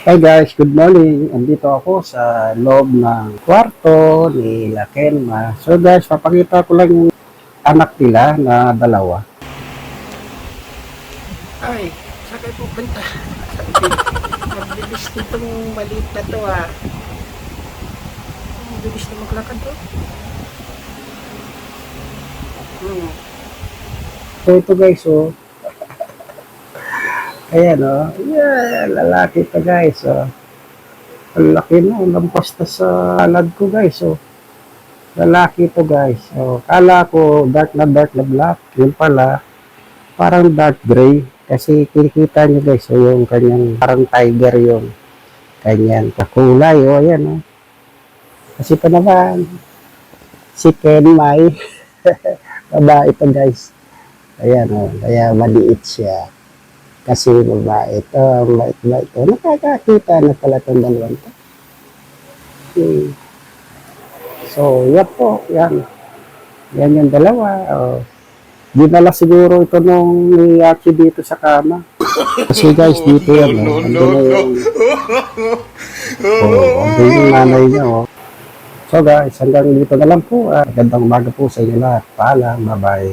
Hi guys, good morning. Andito ako sa loob ng kwarto ni La Kenma. So guys, papakita ko lang yung anak nila na dalawa. Ay, saan kayo pupunta? Ang bilis nitong maliit na to ah. Ang bilis na maglakad to. Hmm. So ito guys, oh. Ayan, oh. Yeah, lalaki to guys, oh. Ang laki na, lampas na sa alad ko guys, oh. Lalaki to guys. Oh, kala ko dark na dark na black. Yun pala, parang dark gray. Kasi kikita nyo guys, oh, yung kanyang parang tiger yung kanyang kakulay. Oh, ayan, oh. Kasi pa naman, si Ken Mai. babae ito guys. Ayan o, kaya maliit siya. Kasi babae ito, mait-mait ito. Nakakakita na pala itong dalawang to. Hmm. So, yan po, yan. Yan yung dalawa. Oh. Dinala siguro ito nung ni Aki dito sa kama. Kasi guys, dito yan. Oh. Andun na yung... Oh, andun yung nanay niya. Oh. So guys, hanggang dito na lang po. Ah, Magandang umaga po sa inyo lahat. Paalam, bye-bye.